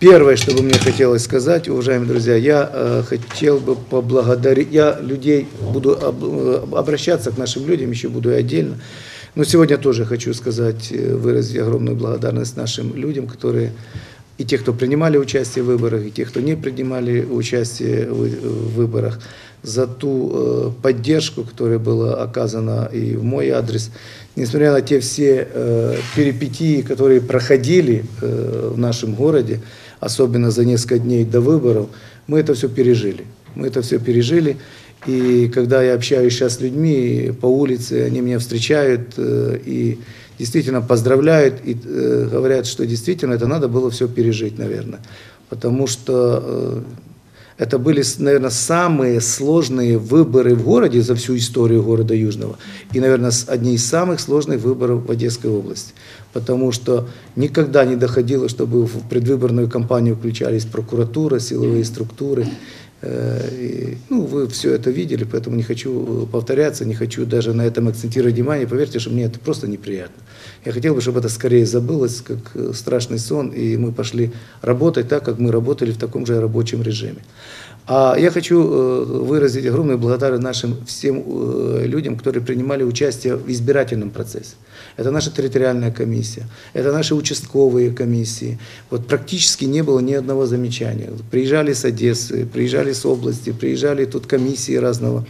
Первое, что бы мне хотелось сказать, уважаемые друзья, я э, хотел бы поблагодарить, я людей буду об- э, обращаться к нашим людям, еще буду и отдельно. Но сегодня тоже хочу сказать, э, выразить огромную благодарность нашим людям, которые и те, кто принимали участие в выборах, и те, кто не принимали участие в выборах, за ту э, поддержку, которая была оказана и в мой адрес, несмотря на те все перипетии, которые проходили в нашем городе, особенно за несколько дней до выборов, мы это все пережили. Мы это все пережили. И когда я общаюсь сейчас с людьми по улице, они меня встречают э, и действительно поздравляют и э, говорят, что действительно это надо было все пережить, наверное. Потому что э, это были, наверное, самые сложные выборы в городе за всю историю города Южного. И, наверное, одни из самых сложных выборов в Одесской области. Потому что никогда не доходило, чтобы в предвыборную кампанию включались прокуратура, силовые структуры. Э, и, ну, вы все это видели, поэтому не хочу э, повторяться, не хочу даже на этом акцентировать внимание. Поверьте, что мне это просто неприятно. Я хотел бы, чтобы это скорее забылось, как э, страшный сон, и мы пошли работать так, как мы работали в таком же рабочем режиме. А я хочу э, выразить огромную благодарность нашим всем э, людям, которые принимали участие в избирательном процессе. Это наша территориальная комиссия, это наши участковые комиссии. Вот практически не было ни одного замечания. Приезжали с Одессы, приезжали с области, приезжали тут комиссии разного.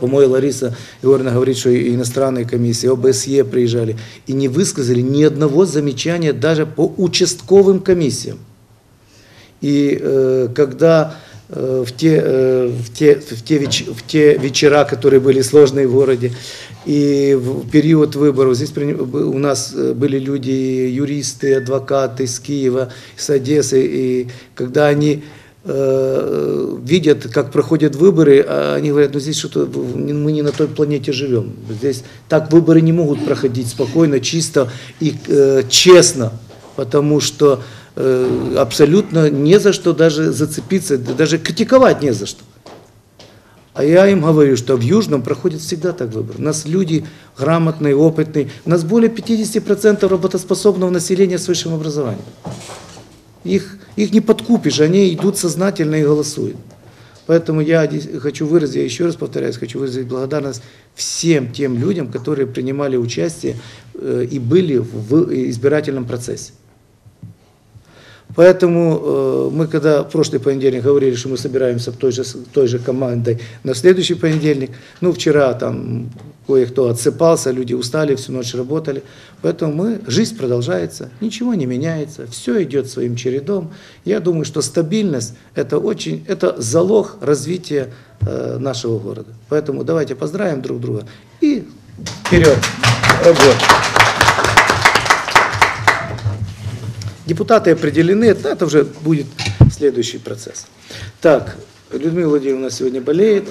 По-моему, Лариса Егоровна говорит, что иностранные комиссии, ОБСЕ приезжали, и не высказали ни одного замечания даже по участковым комиссиям. И э, когда э, в, те, э, в, те, в, те веч- в те вечера, которые были сложные в городе, и в период выборов, здесь у нас э, были люди, юристы, адвокаты из Киева, с Одессы, и когда они э, видят, как проходят выборы, а они говорят, ну здесь что-то, мы не на той планете живем. Здесь так выборы не могут проходить спокойно, чисто и э, честно, потому что э, абсолютно не за что даже зацепиться, да даже критиковать не за что. А я им говорю, что в Южном проходит всегда так выбор. У нас люди грамотные, опытные. У нас более 50% работоспособного населения с высшим образованием. Их, их не подкупишь, они идут сознательно и голосуют. Поэтому я хочу выразить, я еще раз повторяюсь, хочу выразить благодарность всем тем людям, которые принимали участие э, и были в избирательном процессе. Поэтому э, мы, когда в прошлый понедельник говорили, что мы собираемся в той же, той же командой на следующий понедельник, ну, вчера там кое-кто отсыпался, люди устали, всю ночь работали, поэтому мы, жизнь продолжается, ничего не меняется, все идет своим чередом. Я думаю, что стабильность – это очень, это залог развития э, нашего города. Поэтому давайте поздравим друг друга и вперед, работать. Депутаты определены, это, уже будет следующий процесс. Так, Людмила Владимировна сегодня болеет.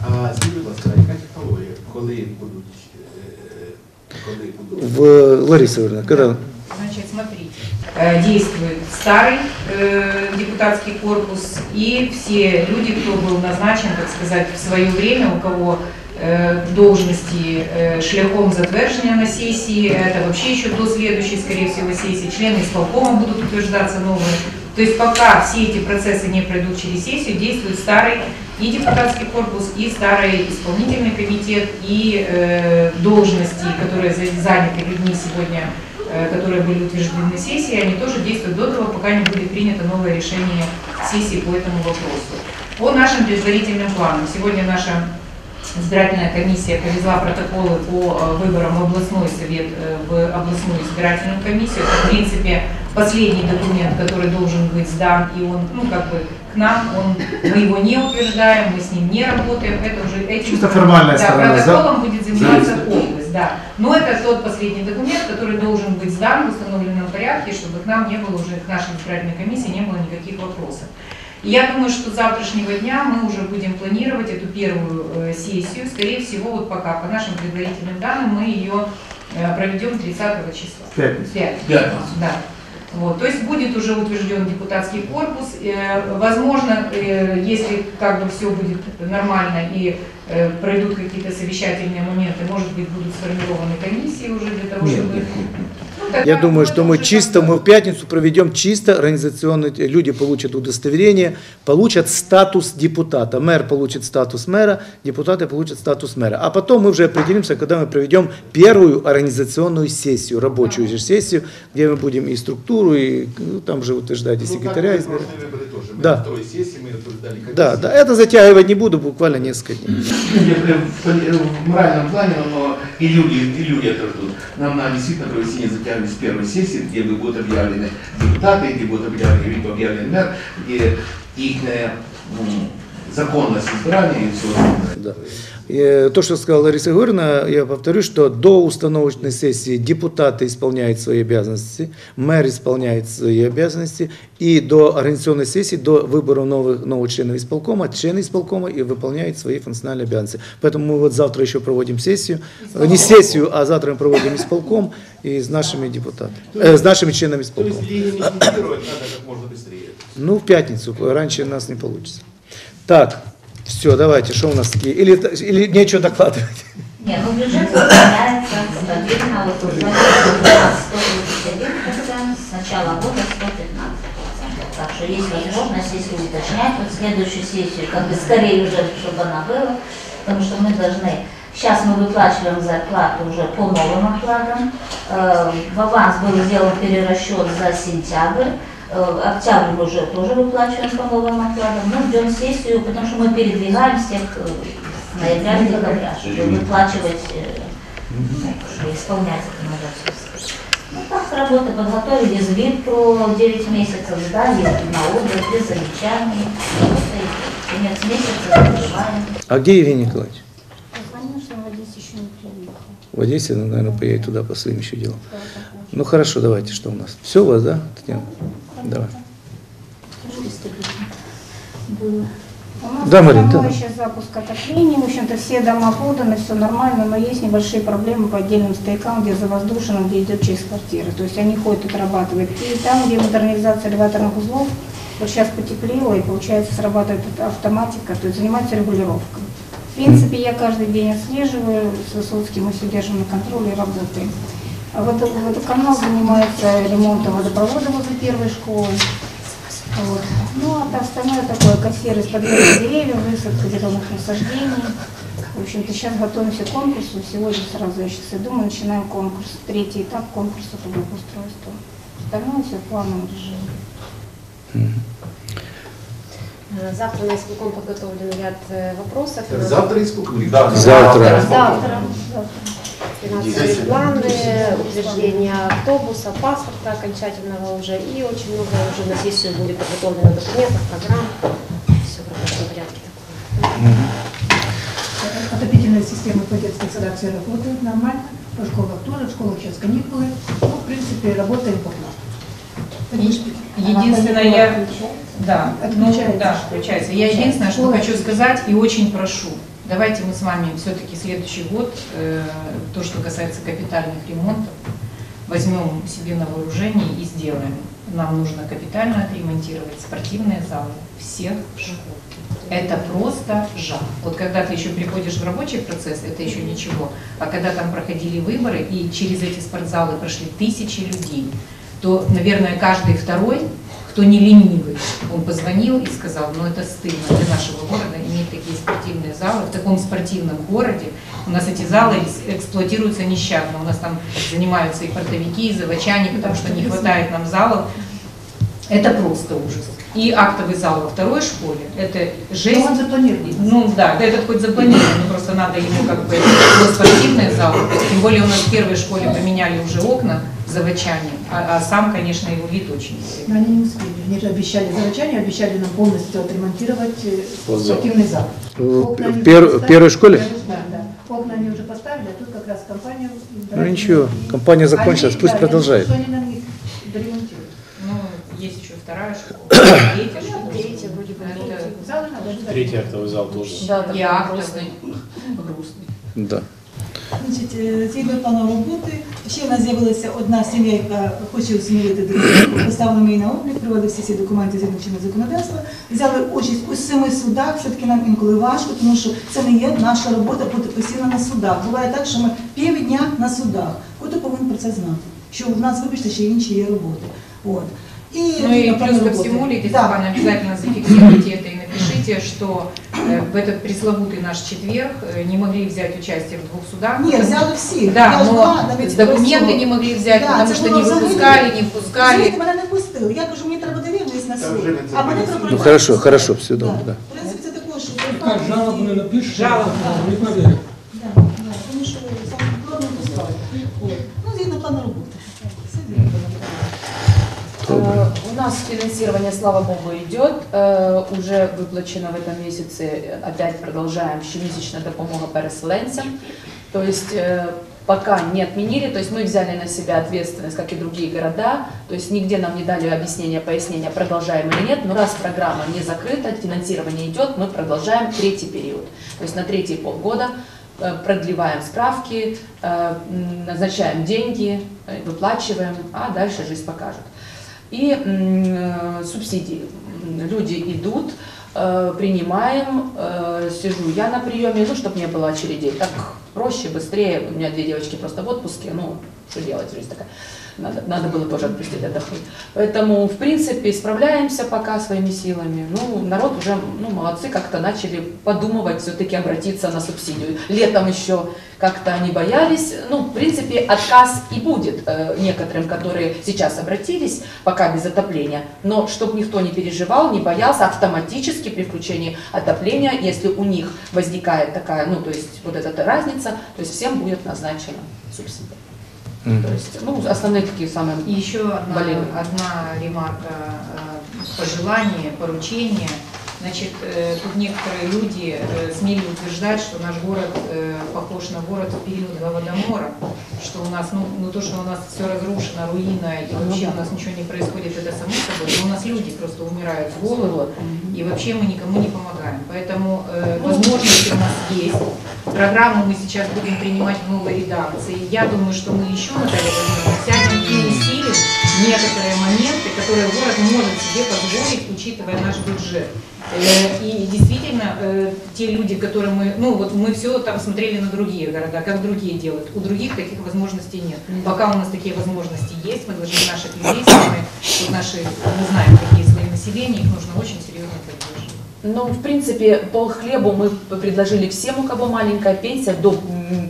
А коли будуть? В Лариса Ивановна, когда? Значит, смотрите, э, действует старый э, депутатский корпус и все люди, кто был назначен, так сказать, в свое время, у кого э, должности э, шляхом затверждения на сессии, это вообще еще до следующей, скорее всего, сессии, члены исполкома будут утверждаться новые. То есть пока все эти процессы не пройдут через сессию, действует старый и депутатский корпус, и старый исполнительный комитет, и э, должности, которые за- заняты людьми сегодня э, которые были утверждены на сессии, они тоже действуют до того, пока не будет принято новое решение сессии по этому вопросу. По нашим предварительным планам, сегодня наша избирательная комиссия повезла протоколы по э, выборам в областной совет, э, в областную избирательную комиссию. Это, в принципе, последний документ, который должен быть сдан, и он, ну, как бы, к нам, он, мы его не утверждаем, мы с ним не работаем, это уже этим... Чисто формальная да, сторона, протоколом будет заниматься Зависит. область, да. Но это тот последний документ, который должен быть сдан в установленном порядке, чтобы к нам не было уже, к нашей избирательной комиссии не было никаких вопросов. Я думаю, что с завтрашнего дня мы уже будем планировать эту первую э, сессию. Скорее всего, вот пока, по нашим предварительным данным, мы ее э, проведем 30 числа. Пятницу. Пятницу, Пятницу. Да. Вот, то есть будет уже утвержден депутатский корпус. Э, Возможно, э, если как бы все будет нормально и э, пройдут какие-то совещательные моменты, может быть, будут сформированы комиссии уже для того, Нет, чтобы... нет, нет. Я думаю, что мы чисто, мы в пятницу проведем чисто организационный, э, люди получат удостоверение, получат статус депутата. Мэр получит статус мэра, депутаты получат статус мэра. А потом мы уже определимся, когда мы проведем первую организационную сессию, рабочую сессию, где мы будем и структуру, и ну, там же утверждать и ну, секретаря. Ну, и... Да. да, да, это затягивать не буду, буквально несколько дней. Э, в моральном плане, но и люди, и люди это ждут. Нам надо действительно провести незатягивающее 31 сессии, где будут объявлены депутаты, где будут объявлены, либо объявлен мэр, где их э, законность избрания и все остальное. Да. То, что сказала Лариса Георгиевна, я повторю, что до установочной сессии депутаты исполняют свои обязанности, мэр исполняет свои обязанности, и до организационной сессии, до выбора новых, новых членов исполкома, члены исполкома и выполняют свои функциональные обязанности. Поэтому мы вот завтра еще проводим сессию, не сессию, а завтра мы проводим исполком и с нашими депутатами, э, с нашими членами То исполкома. есть легитимировать надо как можно быстрее. Ну, в пятницу, раньше у нас не получится. Так, все, давайте, что у нас такие? Или, или нечего докладывать? Нет, ну бюджет выполняется стабильно, вот уже 131 процент, с начала года 115 процентов. Так что есть возможность, если уточнять, вот следующую сессию, как бы скорее уже, чтобы она была, потому что мы должны, сейчас мы выплачиваем зарплату уже по новым окладам, Э, в аванс был сделан перерасчет за сентябрь, Октябрь мы уже тоже выплачиваем по новым окладам. Мы ждем сессию, потому что мы передвигаем с тех э, ноября до декабря, чтобы выплачивать, э, ну, как бы исполнять законодательство. Ну так, работы подготовили звит про 9 месяцев, сдали на отдых, без замечаний. Работа. Конец месяца закрываем. А где Евгений Николаевич? Конечно, в Одессе еще не приехал. В Одессе, ну, наверное, поедет туда по своим еще делам. Ну хорошо, давайте, что у нас? Все у вас, да, Татьяна? Давай. Было. У нас Да, Марин, да. сейчас запуск отопления. В общем-то, все дома поданы, все нормально, но есть небольшие проблемы по отдельным стоякам, где завоздушено, где идет через квартиры. То есть они ходят, отрабатывают. И там, где модернизация элеваторных узлов, вот сейчас потеплело, и получается срабатывает автоматика, то есть занимается регулировкой. В принципе, я каждый день отслеживаю, с Высоцким мы все держим на контроле и работаем. А водо- водоканал занимается ремонтом водопровода возле первой школы. Вот. Ну, а то остальное такое, кассир из подъезда деревьев, высадка зеленых насаждений. В общем-то, сейчас готовимся к конкурсу. Сегодня сразу, я сейчас иду, мы начинаем конкурс. Третий этап конкурса по благоустройству. Остальное все в плановом режиме. Э, Завтра на исполком подготовлен ряд э, вопросов. Завтра испугли. Да, Завтра. Завтра. Финансовые планы, утверждение автобуса, паспорта окончательного уже. И очень много уже на сессию будет подготовлено документов, программ. Все в рабочем порядке такое. Отопительная система по детской садах работает нормально, по школах тоже, в школах сейчас каникулы. Ну, в принципе, работаем по плану. Единственное, я... Да, ну, Отключается. да, включается. Я единственное, что хочу сказать и очень прошу, давайте мы с вами все-таки следующий год, э, то, что касается капитальных ремонтов, возьмем себе на вооружение и сделаем. Нам нужно капитально отремонтировать спортивные залы всех школ. Это просто жах. Вот когда ты еще приходишь в рабочий процесс, это еще ничего. А когда там проходили выборы и через эти спортзалы прошли тысячи людей, то, наверное, каждый второй, кто не ленивый, он позвонил и сказал, ну это стыдно для нашего города иметь такие спортивные залы в таком спортивном городе. У нас эти залы экс- эксплуатируются нещадно. У нас там занимаются и портовики, и заводчане, потому что не хватает нам залов. Это просто ужас. И актовый зал во второй школе, это жесть. Но он запланирован. Ну да, да, этот хоть запланирован, но просто надо ему как бы спортивный зал. Тем более у нас в первой школе поменяли уже окна заводчане, а, а сам, конечно, его вид очень. Но они не успели. Они же обещали заводчане, обещали нам полностью отремонтировать э, спортивный зал. В они в пер- первой школе? Да, да. Окна они уже поставили, а тут как раз компания... Ну ничего, компания закончилась, Они- пусть да, продолжает. что они нам их доремонтируют. Ну, есть еще вторая школа, третья школа. Третья вроде бы. Третий актовий зал теж. Да, и актовый, грустный. Да. Е, згідно плану роботи, ще в нас з'явилася одна сім'я, яка хоче усмілити дитину. Поставили її на облік, привели всі ці документи згідно чинного законодавства, взяли участь у семи судах. Все-таки нам інколи важко, тому що це не є наша робота бути постійно на судах. Буває так, що ми півдня на судах. Хто повинен про це знати? що в нас, вибачте, ще інші є роботи. От. І, Ну и плюс ко всему, Лидия Да. Обязательно зафиксируйте это и напишите, что в этот пресловутый наш четверг э, не могли взять участие в двух судах. Ні, потому- взяли всі. Да, Я ж но була навіть документы просто- не могли взять, Да, потому це что було не взагалі- выпускали, не впускали. Розумієте, мене не пустили. Я кажу, мені треба довіритись на Та суд. вже ви це А мене вирішили. про Ну хорошо, хорошо, все добре. Да. Да. В принципі, це також. що Как жалобу не напишешь, Жалобу. не поверят. Нас финансирование, слава богу, идет. Э, Уже выплачено в этом месяце, опять продолжаем, щемесячная допомога переселенцам. То есть э, пока не отменили, то есть мы взяли на себя ответственность, как и другие города, то есть нигде нам не дали объяснения, пояснения, продолжаем или нет, но раз программа не закрыта, финансирование идет, мы продолжаем третий период. То есть на третий полгода э, продлеваем справки, назначаем деньги, выплачиваем, а дальше жизнь покажет. И э, субсидии. Люди идут, э, принимаем, э, сижу я на приеме, ну, чтобы не было очередей. Так проще, быстрее. У меня две девочки просто в отпуске, ну, что делать, жизнь такая. Надо, надо было тоже отпустить, отдохнуть. Поэтому, в принципе, справляемся пока своими силами. Ну, народ уже, ну, молодцы, как-то начали подумывать все-таки обратиться на субсидию. Летом еще как-то они боялись. Ну, в принципе, отказ и будет э, некоторым, которые сейчас обратились, пока без отопления. Но чтобы никто не переживал, не боялся, автоматически при включении отопления, если у них возникает такая, ну, то есть вот эта разница, то есть всем будет назначена субсидия. Мгм. То есть, ну, основные такие самые И еще одна, одна ремарка, э, пожелание, поручение. Значит, э, тут некоторые люди э, смели утверждать, что наш город э, похож на город в период Голодомора, что у нас, ну, ну то, что у нас все разрушено, руина, и вообще у нас ничего не происходит, это само собой, но у нас люди просто умирают с голоду, и вообще мы никому не помогаем. Поэтому э, возможности у нас есть. Программу мы сейчас будем принимать в новой редакции. Я думаю, что мы еще, Наталья сядем и усилим некоторые моменты, которые город может себе позволить, учитывая наш бюджет. Э, И действительно, э, те люди, которые мы, ну вот мы все там смотрели на другие города, как другие делают. У других таких возможностей нет. Пока у нас такие возможности есть, мы должны наших людей, вот наши, мы знаем, какие свои населения, их нужно очень серьезно поддерживать. Ну, в принципе, пол хлебу мы предложили всем, у кого маленькая пенсия, до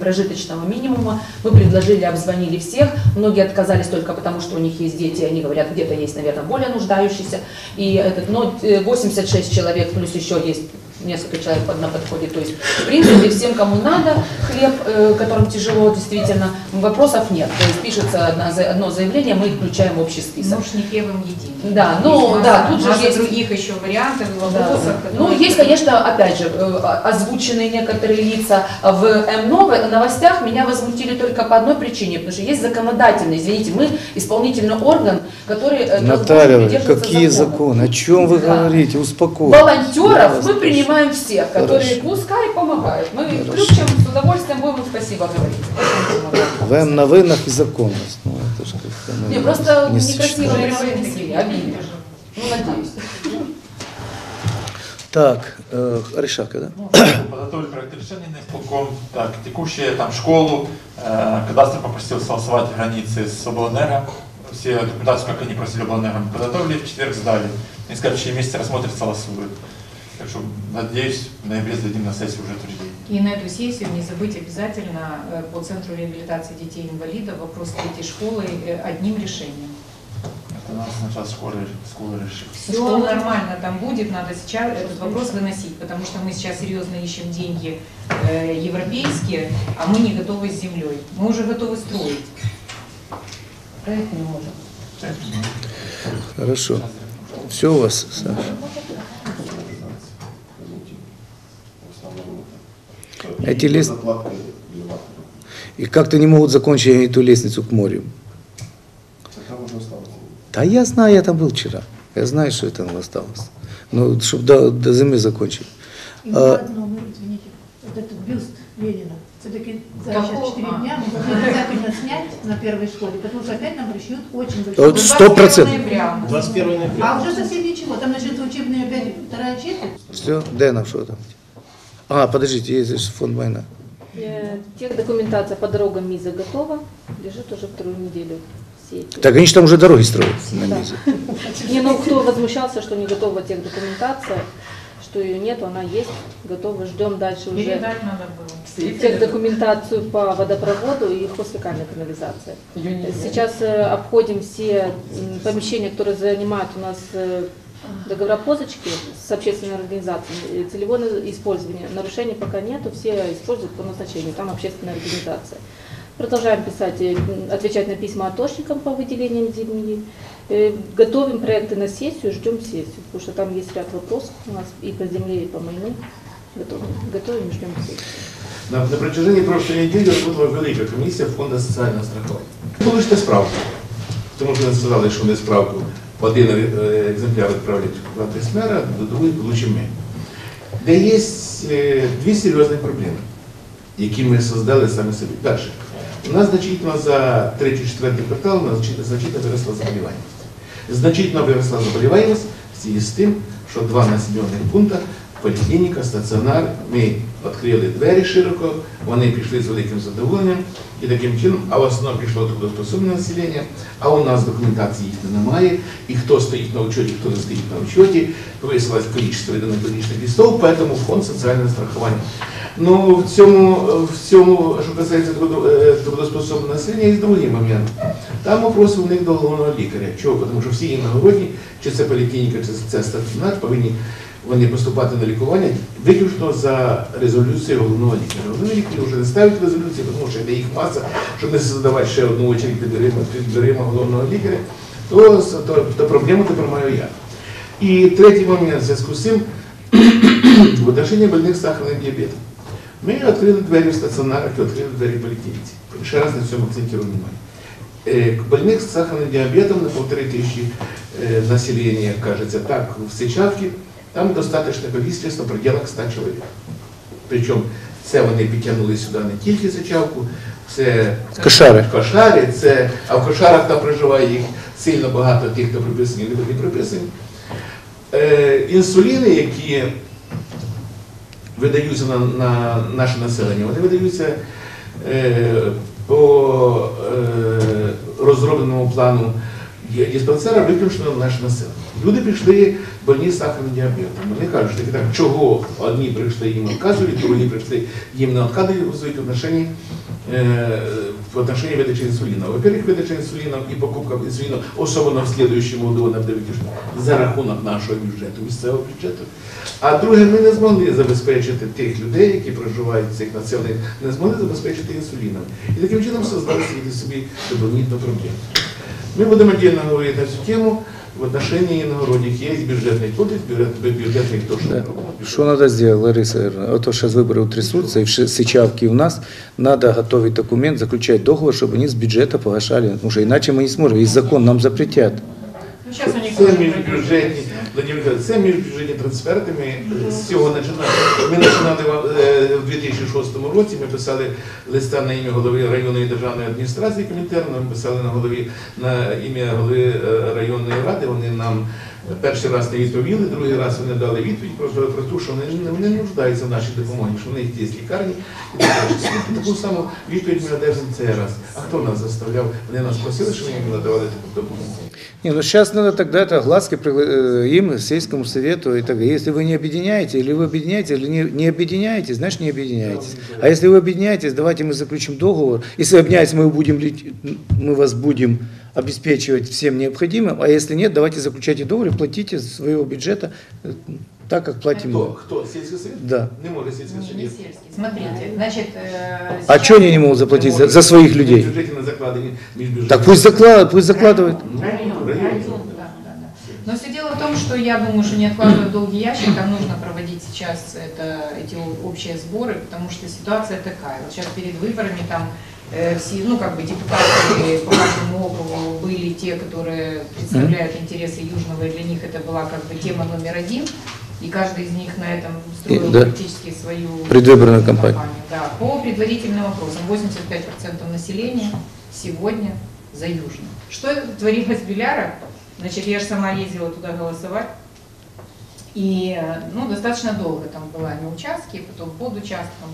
прожиточного минимума. Мы предложили, обзвонили всех. Многие отказались только потому, что у них есть дети. Они говорят, где-то есть, наверное, более нуждающиеся. И этот, но э, 86 человек, плюс еще есть несколько человек под- на подходе. То есть, в принципе, всем, кому надо хлеб, э, которым тяжело, действительно, вопросов нет. То есть, пишется одно заявление, мы их включаем в общий список. Нож не хлебом едим. Да, ну, да, тут же есть- других еще вариантов и Да. вопросов. Ну, есть, конечно, опять же, э, озвученные некоторые лица в М новостях меня возмутили только по одной причине, потому что есть законодательный, извините, мы исполнительный орган, который э, Наталья, какие законы? О чем вы Да. говорите? Успокойтесь. Волонтеров мы прошу. Принимаем всех, которые Хорошо. пускай помогают. Мы Хорошо. включим, с удовольствием будем им спасибо говорить. Очень помогаем. В новинах и законность. Ну, это же как-то мы Не, просто не некрасиво сочетаем. такие, обидно. Ну, надеюсь. Так, э, Решака, да? Ну, подготовили проект решения на исполком. Так, текущие там школу, э, кадастр попросил согласовать границы с облэнерго. Все документацию, как они просили облэнерго, мы подготовили, в четверг сдали. Они сказали, в течение месяца рассмотрят, согласуют. Так что, надеюсь, в ноябре сдадим на сессию уже утверждение. И на эту сессию не забыть обязательно э, по Центру реабилитации детей-инвалидов вопрос третьей школы э, одним решением. Это надо сначала школы, школы решить. Все нормально там будет, надо сейчас этот вопрос выносить, потому что мы сейчас серьезно ищем деньги э, европейские, а мы не готовы с землей. Мы уже готовы строить. Проект не можем. Хорошо. Все у вас, Саша? Эти лес... И как-то не могут закончить эту лестницу к морю. Да я знаю, я там был вчера. Я знаю, что это там осталось. Ну, чтобы до, до зимы закончить. И А, номер, извините, вот этот бюст Ленина. Все-таки за сейчас 4 А. дня мы должны обязательно снять на первой школе, потому что опять нам пришьют очень большой. сто 21 процентов. ноября. 21 ноября. А уже совсем ничего, там начнется учебная опять вторая четверть. Все, де нам что там? А, подождите, есть же фонд война. Э, Техдокументация по дорогам МИЗа готова, лежит уже вторую неделю. Так они же там уже дороги строят на Да. низе. Не, ну кто возмущался, что не готова техдокументация, что ее нет, она есть, готова, ждем дальше уже Передать надо было. техдокументацию по водопроводу и хозфекальной канализации. Сейчас э, обходим все помещения, которые занимают у нас э, договора позочки с общественной организацией, э, целевое использование. Нарушений пока нету, все используют по назначению, там общественная организация. Продолжаем писать, э, м, отвечать на письма атошникам по выделениям земли. Э, Готовим проекты на сессию, ждем сессию, потому что там есть ряд вопросов у нас и по земле, и по майну. Готовим, готовим, ждем сессию. На, на протяжении прошлой недели работала велика комісія фонду соціального страхування. Получите справку. Тому що сказали, що вони справку один е, екземпляр відправлять в адрес мера, до другої получимо ми. Де є е, дві серйозні проблеми, які ми создали самі собі. Перше, у нас значительно за третій-четвертий квартал у значительно- виросла заболіваність. Значительно виросла заболіваність в связи з тим, що два населених пункти поліклініка, стаціонар, ми відкрили двері широко, вони пішли з великим задоволенням і таким чином, а в основному пішло трудоспособне населення, а у нас документації їх немає, і хто стоїть на учеті, хто не стоїть на учеті, повисилось кількість виданих клінічних листов, поэтому фонд соціального страхування. Ну, в цьому, в цьому, що касається е, трудоспособного населення, є другий момент. Там вопроси у них до головного лікаря. Чого? Тому що всі іногородні, чи це поліклініка, чи це стаціонар, повинні вони поступати на лікування виключно за резолюцією головного лікаря. Головний лікар вже не ставить резолюції, тому що йде їх маса, щоб не задавати ще одну очередь під дверима, під дверима головного лікаря, то, то, то проблему тепер маю я. І третій момент в зв'язку з цим в отношении больних з сахарним діабетом. Ми відкрили двері в стаціонарах і відкрили двері в поліклініці. Ще раз на цьому акцентирую внимание. Э, Больных с сахарным диабетом на полторы тысячи э, населения, кажется, так, в Сичавке, там достаточно количество в пределах 100 чоловік. Причому це вони підтягнули сюди не тільки Сичавку, це Кошари. Кошари, це, а в Кошарах там проживає їх сильно багато тих, хто приписані, не приписані. Е, інсуліни, які видаються на, на наше населення, вони видаються е, по е, розробленому плану диспансера виключно на наше населення. Люди прийшли больні з сахарним діабетом. Вони кажуть, що таки так, чого одні прийшли їм відказують, другі прийшли їм не відказують в отношенні э, в отношении выдачи инсулина. Во-первых, выдача инсулина и покупка инсулина, особенно в следующем году, вона буде виключно за рахунок нашого бюджету, місцевого бюджету. А друге, ми не змогли забезпечити тих людей, які проживають в цих населених, не змогли забезпечити інсуліном. І таким чином создали собі- собі дополнительну проблему. Ми будемо отдельно говорити на цю тему. В отношении иногородних есть бюджетный кодекс, бюджет- бюджетный то, что Да. Что надо сделать, Лариса Ивановна? Вот то сейчас выборы утрясутся, и в Сычавке у нас надо готовить документ, заключать договор, чтобы они с бюджета погашали. Потому что иначе мы не сможем. И закон нам запретят. Ну, сейчас они міжбюджетні, Владимир це міжбюджетні трансферти. Ми з цього починали. Ми починали е, в 2006 році. Ми писали листа на ім'я голови районної державної адміністрації Комінтерна, ми писали на голові на ім'я голови е, районної ради. Вони нам перший раз не відповіли, другий раз вони дали відповідь про, про те, що вони, не- вони не нуждаються в нашій допомогі, що в них є лікарні і. Таку саму відповідь ми одержимо цей раз. А хто нас заставляв? Вони нас просили, що ми їм надавали таку допомогу. Не, ну сейчас надо тогда это глазки э, им, сельскому совету и так далее. Если вы не объединяете, или вы объединяете, или не, не объединяетесь, значит не объединяетесь. А если вы объединяетесь, давайте мы заключим договор. Если объединяетесь, мы, будем, мы вас будем обеспечивать всем необходимым, а если нет, давайте заключайте договор и платите из своего бюджета э, так, как платим Хто? мы. Хто? Сільський совет? Да. Не може сільський Не совет. сельский. Смотрите, значит... э, А сейчас- что они не могут заплатить за, за своих людей? В бюджеті не закладені міжбюджетні. Так пусть закладывают, пусть закладывают. Район, район, да, да, да. Но все дело в том, что я думаю, что не откладывая в долгий ящик, там нужно проводить сейчас это, эти о- общие сборы, потому что ситуация такая. Вот сейчас перед выборами там э, все, ну как бы депутаты по каждому округу были те, которые представляют интересы Южного, и для них это была как бы тема номер один. И каждый из них на этом строил И, да. практически свою Предвыборную кампанию. Да, по предварительным вопросам 85% населения сегодня за Южный. Что творилось в Белярах? Значит, я же сама ездила туда голосовать. И э, ну, достаточно долго там была на участке, потом под участком.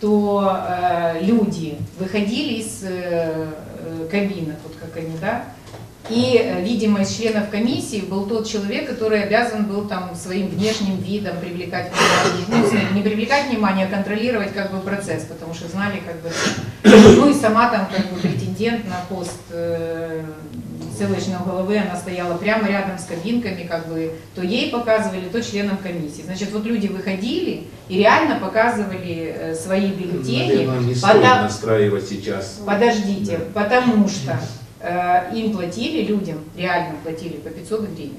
То э, люди выходили из э, э, кабинок, вот как они, да, и, э, видимо, из членов комиссии был тот человек, который обязан был там своим внешним видом привлекать внимание, ну, не привлекать внимание, а контролировать как бы процесс, потому что знали как бы, ну и сама там как бы претендент на пост э, селищного головы, она стояла прямо рядом с кабинками, как бы, то ей показывали, то членам комиссии. Значит, вот люди выходили и реально показывали э, свои бюллетени. Наверное, не стоит настраивать сейчас. Подождите, потому что э, им платили людям, реально платили по 500 гривен.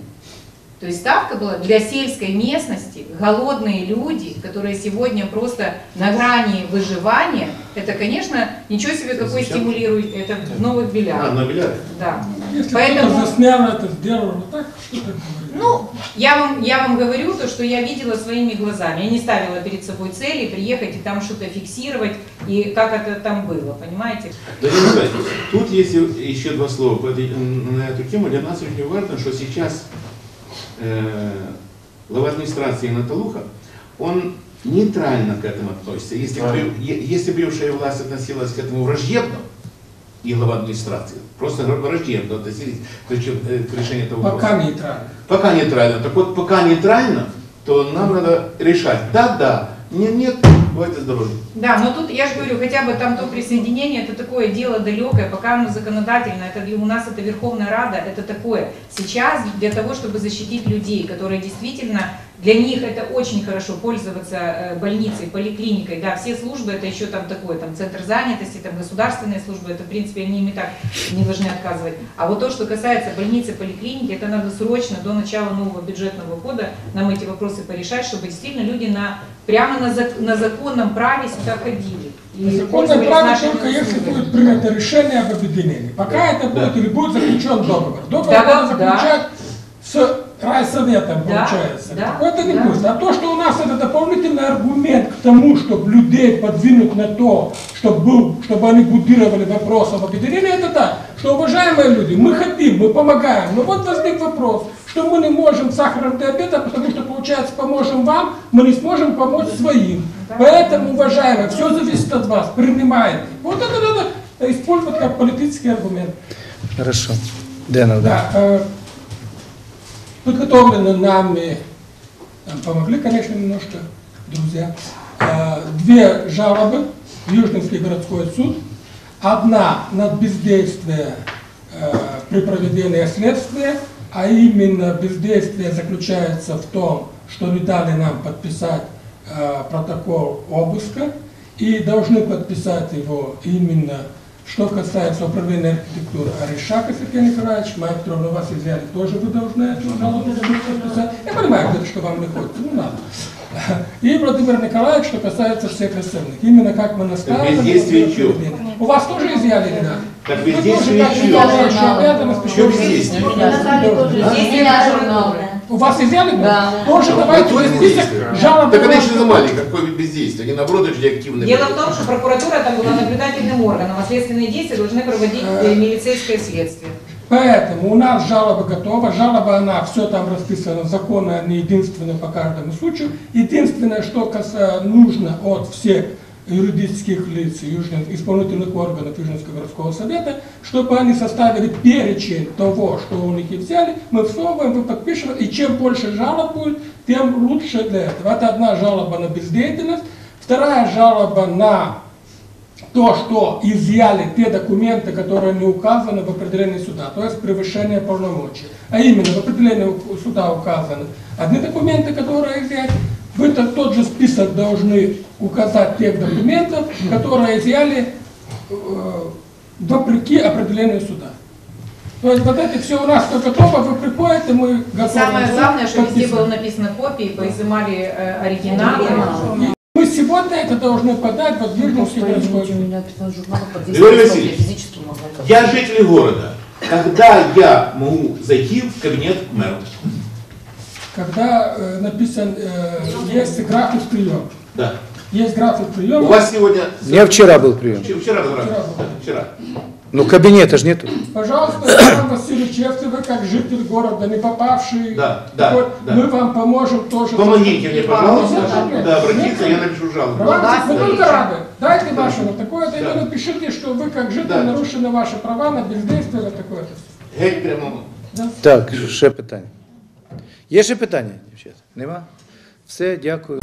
То есть ставка была для сельской местности, голодные люди, которые сегодня просто на грани выживания, это, конечно, ничего себе какой стимулирует, это в новых А, белях. на бильярд? Да. Если Поэтому- кто-то заснял это, сделал вот так, что так говорит? Ну, я вам, я вам говорю то, что я видела своими глазами. Я не ставила перед собой цели приехать и там что-то фиксировать, и как это там было, понимаете? Николаевич, тут есть еще два слова на эту тему. Для нас очень важно, что сейчас э, глава администрации Наталуха, он нейтрально к этому относится. Если, если бывшая власть относилась к этому враждебно, и глава администрации, просто враждебно относились к, э, к решению этого вопроса. Пока нейтрально. Пока нейтрально. Так вот, пока нейтрально, то нам надо решать, да-да, нет-нет, бывайте здоровы. Да, но тут я же говорю, хотя бы там то присоединение, это такое дело далекое, пока оно законодательно, это для- у нас это Верховная Рада, это такое. Сейчас для того, чтобы защитить людей, которые действительно, для них это очень хорошо пользоваться э, больницей, поликлиникой, да, все службы это еще там такое, там центр занятости, там государственные службы, это в принципе они им и так не должны отказывать. А вот то, что касается больницы, поликлиники, это надо срочно до начала нового бюджетного года нам эти вопросы порешать, чтобы действительно люди на, прямо на, зак- на законном праве сюда ходили. Законное право только если будет принято решение об объединении. Пока это будет или будет заключен договор. Договор Да, надо да. заключать с райсоветом, Да, получается. да, Так это не да. будет. А то, что у нас это дополнительный аргумент к тому, чтобы людей подвинуть на то, чтобы, был, чтобы они будировали вопрос об объединении, это так, что, уважаемые люди, мы хотим, мы помогаем, но вот возник вопрос, что мы не можем сахарным диабетом, потому что, получается, поможем вам, мы не сможем помочь своим. Поэтому, уважаемые, все зависит от вас, принимаете. Вот это надо использовать как политический аргумент. Хорошо. Денов, да. Да, э, подготовлены нами, нам помогли, конечно, немножко, друзья, э, две жалобы в Южнинский городской суд. Одна на бездействие э, при проведении следствия, а именно бездействие заключается в том, что не дали нам подписать э, протокол обыска и должны подписать его именно что касается управления архитектуры Аришака Сергей Николаевич, Майя Петровна, вас взяли, тоже вы должны эту жалобу подписать. Я понимаю, что вам не хочется, ну надо. И Владимир Николаевич, что касается всех остальных. Именно как мы настаивали. бездействие чего? У вас тоже изъяли, да? Так бездействие как чего? тоже А? здесь Меня журналы. У вас изъяли? Да. Тоже давайте Какое список жалоб. Так они же изымали, какое бездействие. Они наоборот очень активные. Дело были. в том, что прокуратура там была наблюдательным органом, а следственные действия должны проводить э, милицейское следствие. Поэтому у нас жалоба готова. Жалоба, она все там расписано, законы, они единственные по каждому случаю. Единственное, что каса- нужно от всех юридических лиц Южно- исполнительных органов Южинского городского совета, чтобы они составили перечень того, что у них и взяли, мы всовываем, мы подпишем, и чем больше жалоб будет, тем лучше для этого. Это одна жалоба на бездеятельность, вторая жалоба на то, что изъяли те документы, которые не указаны в определении суда, то есть превышение полномочий. А именно в определении суда указаны одни документы, которые изъяли, в этот тот же список должны указать тех документов, которые изъяли э, вопреки определению суда. То есть вот это все у нас все готово, вы приходите, мы готовы. Самое главное, что везде было написано копии, поизымали э, оригиналы. Мы сегодня это должны подать вот в Южинский городской суд. Григорий Васильевич, я житель города. Когда я могу зайти в кабинет к мэру? Когда э, написан, э, есть график приема. Да. Есть график приема. У вас сегодня... У меня вчера был прием. Вчера, вчера был Вчера график. был. Вчера. Ну, кабинета же нету. Пожалуйста, Иван Васильевич, если вы как житель города, не попавший, Да, да, вот, да. мы вам поможем тоже. Помогите мне, пожалуйста, туда нет, обратиться, нет. я напишу жалобу. Иван, мы только рады. Дайте Да. ваше на такое-то, Да. и напишите, что вы как житель Да. нарушены ваши права на бездействие на такое-то. Геть прямо. Так, ще питання. Є ще питання, дівчата? Нема? Все, дякую.